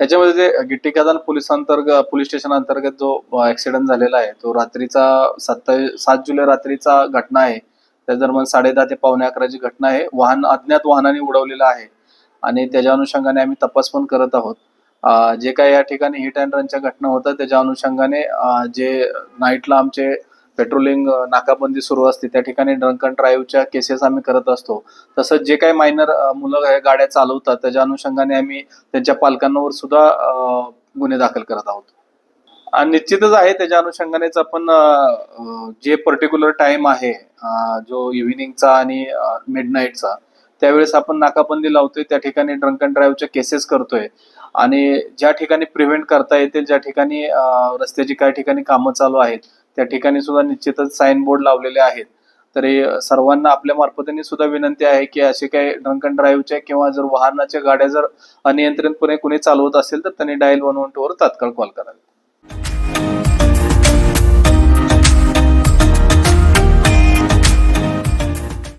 त्याच्यामध्ये जे गिट्टी खदान पोलिसांतर्गत पोलीस स्टेशन अंतर्गत जो ऍक्सिडेंट झालेला आहे तो रात्रीचा सत्तावीस सात जुलै रात्रीचा घटना आहे. त्या दरम्यान साडेदहा ते पावणे अकराची घटना आहे वाहन अज्ञात वाहनाने उडवलेलं आहे. आणि त्याच्या अनुषंगाने आम्ही तपास पण करत आहोत. जे काही या ठिकाणी हिट अँड रनच्या घटना होतात त्याच्या अनुषंगाने जे नाईटला आमचे पेट्रोलिंग नाकाबंदी सुरू असते. त्या ठिकाणी ड्रंक अँड ड्राईव्हच्या केसेस आम्ही करत असतो. तसंच जे काही मायनर मुलं गाड्या चालवतात त्याच्या अनुषंगाने आम्ही त्यांच्या पालकांवर सुद्धा गुन्हे दाखल करत आहोत. आणि निश्चितच आहे त्याच्या अनुषंगानेच आपण जे पर्टिक्युलर टाइम आहे जो इव्हिनिंगचा आणि मिड नाईटचा त्यावेळेस आपण नाकाबंदी लावतोय त्या ठिकाणी ड्रंक अँड ड्राईव्हच्या केसेस करतोय. आणि ज्या ठिकाणी प्रिव्हेंट करता येतील ज्या ठिकाणी रस्त्याची काही ठिकाणी कामं चालू आहेत त्या ठिकाणी सुद्धा निश्चितच साईन बोर्ड लावलेले आहेत. तरी सर्वांना आपल्या मार्फतीने सुद्धा विनंती आहे की असे काही ड्रंक अँड ड्राईव्हच्या किंवा जर वाहनाच्या गाड्या जर अनियंत्रितपणे कुणी चालवत असेल तर त्यांनी डायल वन वन टूवर तात्काळ कॉल करावे.